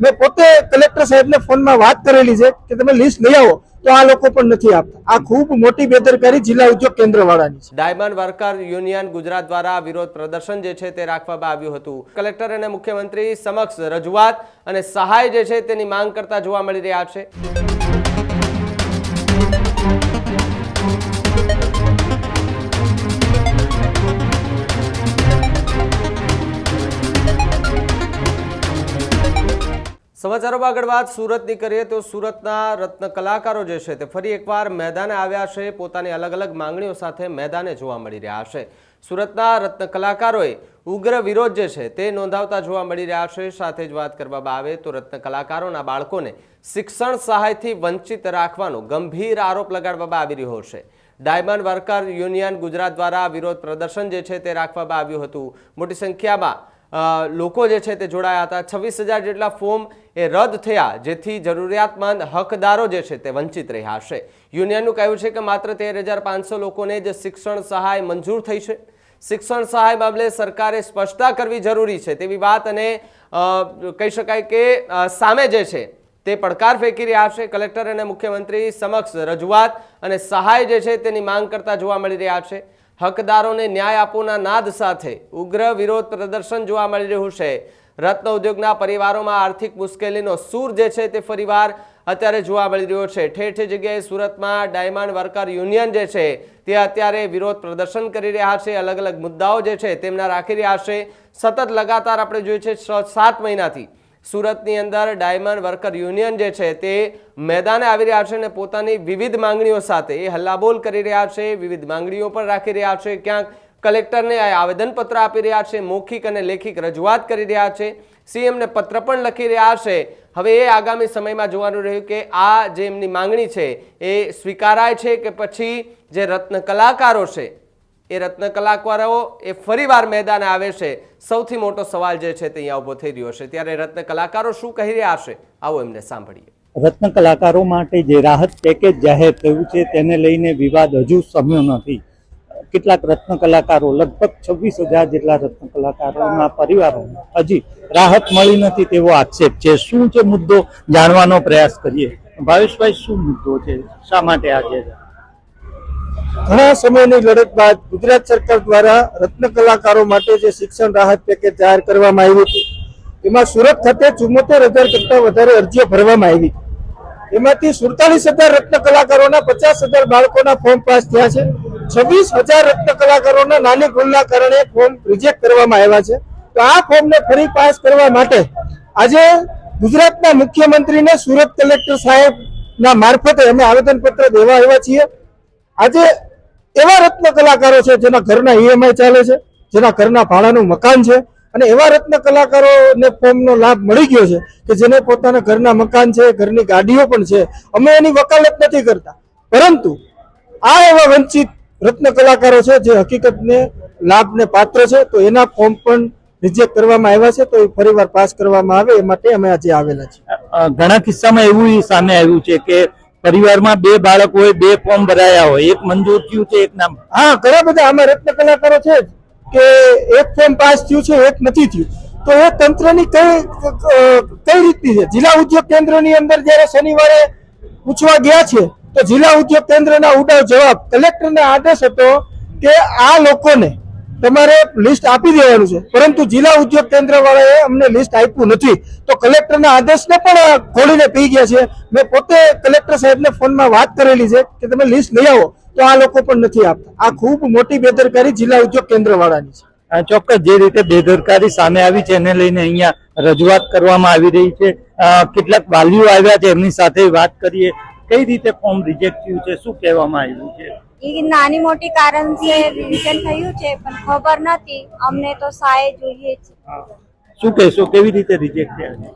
મેં પોતે કલેક્ટર સાહેબને ફોનમાં વાત કરેલી છે કે તમે લિસ્ટ લઈ આવો તો આ લોકો પણ નથી આપતા. આ ખૂબ મોટી બેદરકારી જિલ્લા ઉદ્યોગ કેન્દ્ર વાળાની છે. ડાયમંડ વર્કર યુનિયન ગુજરાત દ્વારા વિરોધ પ્રદર્શન જે છે તે રાખવામાં આવ્યું હતું. કલેક્ટર અને મુખ્યમંત્રી સમક્ષ રજૂઆત અને સહાય જે છે તેની માંગ કરતા જોવા મળી રહ્યા છે. સમાચારોમાં આગળ વાત સુરતની કરીએ તો સુરતના રત્ન કલાકારો જે છે તે ફરી એકવાર મેદાને આવ્યા છે. પોતાની અલગ અલગ માંગણીઓ સાથે મેદાને જોવા મળી રહ્યા છે. સુરતના રત્ન કલાકારોએ ઉગ્ર વિરોધ જે છે તે નોંધાવતા જોવા મળી રહ્યા છે. સાથે જ વાત કરવામાં આવે તો રત્ન કલાકારોના બાળકોને શિક્ષણ સહાયથી વંચિત રાખવાનો ગંભીર આરોપ લગાડવામાં આવી રહ્યો છે. ડાયમંડ વર્કર યુનિયન ગુજરાત દ્વારા વિરોધ પ્રદર્શન જે છે તે રાખવામાં આવ્યું હતું. મોટી સંખ્યામાં લોકો જે છે તે જોડાયા હતા. છવ્વીસ હજાર જેટલા ફોર્મ એ રદ થયા, જેથી જરૂરિયાતમંદ હકદારો જે છે તે વંચિત રહ્યા છે યુનિયનનું કહ્યું છે કે માત્ર તેર હજાર પાંચસો લોકોને જ શિક્ષણ સહાય મંજૂર થઈ છે. શિક્ષણ સહાય મામલે સરકારે સ્પષ્ટતા કરવી જરૂરી છે. તેવી વાત અને કહી શકાય કે સામે જે છે તે પડકાર ફેંકી રહ્યા છે. કલેક્ટર અને મુખ્યમંત્રી સમક્ષ રજૂઆત અને સહાય જે છે તેની માંગ કરતા જોવા મળી રહ્યા છે. હકદારોને ન્યાય આપોના નાદ સાથે ઉગ્ર વિરોધ પ્રદર્શન જોવા મળી રહ્યું છે. રત્ન ઉદ્યોગના પરિવારોમાં આર્થિક મુશ્કેલીનો સૂર જે છે તે ફરીવાર અત્યારે જોવા મળી રહ્યો છે. ઠેર ઠેર જગ્યાએ સુરતમાં ડાયમંડ વર્કર યુનિયન જે છે તે અત્યારે વિરોધ પ્રદર્શન કરી રહ્યા છે. અલગ અલગ મુદ્દાઓ જે છે તેમના રાખી રહ્યા છે. સતત લગાતાર આપણે જોઈએ છે છ સાત મહિનાથી. સુરતની અંદર ડાયમંડ વર્કર યુનિયન જે છે તે મેદાને આવી રહ્યા છે અને પોતાની વિવિધ માંગણીઓ સાથે એ હલ્લાબોલ કરી રહ્યા છે, વિવિધ માંગણીઓ પણ રાખી રહ્યા છે. ક્યાંક કલેક્ટરને આવેદનપત્ર આપી રહ્યા છે, મૌખિક અને લેખિક રજૂઆત કરી રહ્યા છે. સીએમને પત્ર પણ લખી રહ્યા છે. હવે એ આગામી સમયમાં જોવાનું રહ્યું કે આ જે એમની માંગણી છે એ સ્વીકારાય છે કે પછી જે રત્ન કલાકારો છે એ રત્ન કલાકારો એ ફરીવાર મેદાને આવે છે. સૌથી મોટો સવાલ જે છે તે અહીંયા ઊભો થઈ રહ્યો છે. ત્યારે રત્ન કલાકારો શું કહી રહ્યા છે? આવો એમને સાંભળીએ. રત્ન કલાકારો માટે જે રાહત પેકેજ જાહેર થયું છે તેને લઈને વિવાદ હજુ સમ્યો નથી. કેટલાક રત્ન કલાકારો, લગભગ છવ્વીસ હજાર જેટલા રત્ન કલાકારોના પરિવારોને હજી રાહત મળી નથી તેવો આક્ષેપ છે. શું છે મુદ્દો? જાણવાનો પ્રયાસ કરીએ. ભાવેશભાઈ, શું મુદ્દો છે? શા માટે આજે ઘણા સમયની લડત બાદ ગુજરાત સરકાર દ્વારા રત્ન કલાકારો માટે જે શિક્ષણ રાહત પેકેજ જાહેર કરવામાં આવ્યું હતું, એમાં સુરત ખાતે ચુમ્મોતેર હજાર કરતા વધારે અરજીઓ ભરવામાં આવી. એમાંથી સુડતાલીસ હજાર રત્ન કલાકારોના, પચાસ હજાર બાળકોના ફોર્મ પાસ થયા છે. છવ્વીસ હજાર રત્ન કલાકારોના નાની ભૂલના કારણે ફોર્મ રિજેક્ટ કરવામાં આવ્યા છે. તો આ ફોર્મને ફરી પાસ કરવા માટે આજે ગુજરાતના મુખ્યમંત્રીને સુરત કલેક્ટર સાહેબના મારફતે અમે આવેદનપત્ર દેવા આવ્યા છીએ. આજે એવા રત્ન કલાકારો છે જેના ઘરના ઈએમઆઈ ચાલે છે, જેના ઘરના ભાડાનું મકાન છે અને એવા રત્ન કલાકારોને ફોર્મનો લાભ મળી ગયો છે કે જેને પોતાના ઘરના મકાન છે, ઘરની ગાડીઓ પણ છે. અમે એની વકાલત નથી કરતા. પરંતુ આ એવા વંચિત રત્ન કલાકારો છે જે હકીકતને લાભને પાત્ર છે, તો એના ફોર્મ પણ રિજેક્ટ કરવામાં આવ્યા છે, તો એ ફરીવાર પાસ કરવામાં આવે એ માટે અમે આજે આવેલા છીએ. ઘણા કિસ્સામાં એવું સામે આવ્યું છે કે પરિવારમાં બે બાળક હોય, બે ફોર્મ ભરાયા હોય, એક મંજૂર થયું છે, એક નામ હા, ઘણા બધા આમાં રત્ન કલાકારો છે કે એક ફોર્મ પાસ થયું છે, એક નથી થયું. તો એ તંત્રની કઈ કઈ રીતની છે? જિલ્લા ઉદ્યોગ કેન્દ્રની અંદર જ્યારે શનિવારે પૂછવા ગયા છે, તો જિલ્લા ઉદ્યોગ કેન્દ્રના ઉડાવ જવાબ કલેક્ટરને આદેશ હતો કે આ લોકોને તમારે લિસ્ટ આપી દેવાનું છે. પરંતુ જિલ્લા ઉદ્યોગ કેન્દ્ર વાળાએ અમને લિસ્ટ આપ્યું નથી. તો કલેક્ટરના આદેશને પણ ખોલીને પી ગયા છે. મેં પોતે કલેક્ટર સાહેબને ફોનમાં વાત કરેલી છે કે તમે લિસ્ટ લઈ આવો. તો આ લોકો પણ નથી આપતા. આ ખૂબ મોટી બેદરકારી જિલ્લા ઉદ્યોગ કેન્દ્ર વાળાની છે ચોક્કસ જે રીતે બેદરકારી સામે આવી છે, એને લઈને અહીંયા રજૂઆત કરવામાં આવી રહી છે. કેટલાક વાલીઓ આવ્યા છે, એમની સાથે વાત કરીએ. કઈ રીતે ફોર્મ રિજેક્ટ થયું છે, શું કહેવામાં આવ્યું છે? એ નાની મોટી કારણથી રિવિઝન થયું છે પણ ખબર નથી. અમને તો સાય જોઈએ છે શું કહેશો? કેવી રીતે રિજેક્ટ થયા?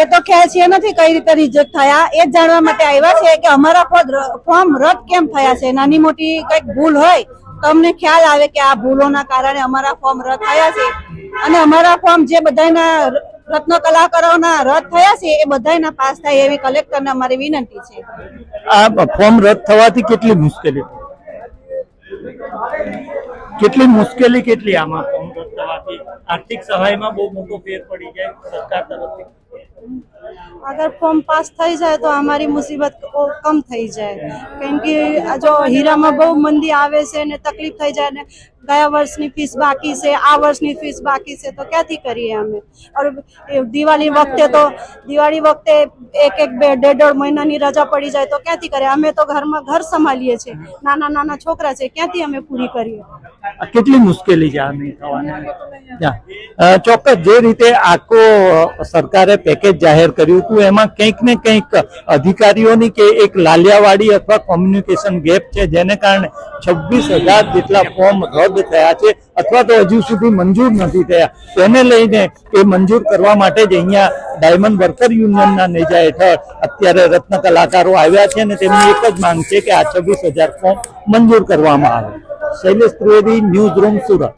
એ તો ખ્યાલ છે નથી કઈ રીતે રિજેક્ટ થયા. એ જ જાણવા માટે આવ્યા છે કે અમારા પદ ફોર્મ રદ કેમ થયા છે? નાની મોટી કંઈક ભૂલ હોય તો અમને ખ્યાલ આવે કે આ ભૂલોના કારણે અમારા ફોર્મ રદ થયા છે. અને અમારા ફોર્મ જે બધાના રત્ન કલાકારોના રદ થયા છે એ બધાના પાસ થાય એવી કલેક્ટરને અમારી વિનંતી છે. આ ફોર્મ રદ થવાથી કેટલી મુશ્કેલી? કેટલી મુશ્કેલી કેટલી આમાં? આર્થિક સહાયમાં બહુ મોટો ફેર પડી જાય સરકાર તરફથી. અગર ફોર્મ પાસ થઈ જાય તો અમારી મુસીબત કમ થઈ જાય. કેમ કે જો હીરામાં બહુ મંદી આવે છે ને તકલીફ થઈ જાય ને ગયા વર્ષની ફીસ બાકી છે, આ વર્ષની ફીસ બાકી છે, તો ક્યાંથી કરીએ અમે? દિવાળી વખતે તો દિવાળી વખતે એક એક બે દોઢ દોઢ મહિનાની રજા પડી જાય તો ક્યાંથી કરીએ? અમે તો ઘરમાં ઘર સંભાળીએ છીએ. નાના નાના છોકરા છે, ક્યાંથી અમે પૂરી કરીએ? કેટલી મુશ્કેલી છે આની ચોક્કસ, જે રીતે આખો સરકારે પેકેજ જાહેર કર્યું હતું, એમાં કંઈક ને કંઈક અધિકારીઓની કે એક લાલિયાવાડી અથવા કોમ્યુનિકેશન ગેપ છે, જેને કારણે છવ્વીસ હજાર જેટલા ફોર્મ રદ થયા છે, અથવા તો હજુ સુધી મંજૂર નથી થયા. તેને લઈને એ મંજૂર કરવા માટે જ અહીંયા ડાયમંડ વર્કર યુનિયનના નેજા હેઠળ અત્યારે રત્ન કલાકારો આવ્યા છે અને તેમની એક જ માંગ છે કે આ છવ્વીસ હજાર ફોર્મ મંજૂર કરવામાં આવે. Shailesh Trivedi, news room, Surat.